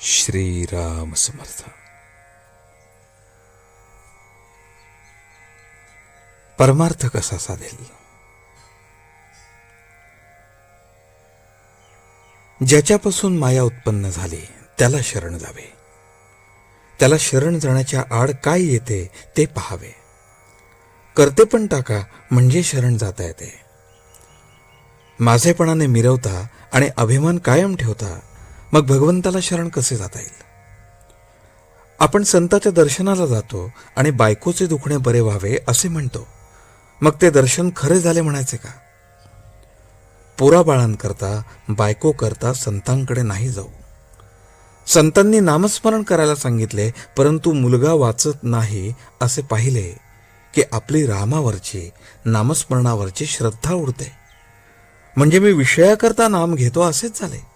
श्रीराम समर्थ। परमार्थ कसा साधेल? ज्याच्यापासून माया उत्पन्न झाली त्याला शरण जावे. त्याला शरण जाण्याच्या आड काय येते ते पहावे. करते पण टाका म्हणजे शरण जाता येते. माझेपणाने मिरवता आणि अभिमान कायम ठेवता मग भगवंताला शरण कसे जाता येईल? आपण संताच्या दर्शनाला जातो आणि बायकोचे दुखणे बरे व्हावे असे म्हणतो. मग ते दर्शन खरे झाले म्हणायचे का? पोराबाळांकरता बायको करता संतांकडे नाही जाऊ. संतांनी नामस्मरण करायला सांगितले परंतु मुलगा वाचत नाही असे पाहिले की आपली रामावरची नामस्मरणावरची श्रद्धा उडते. म्हणजे मी विषयाकरता नाम घेतो असेच झाले.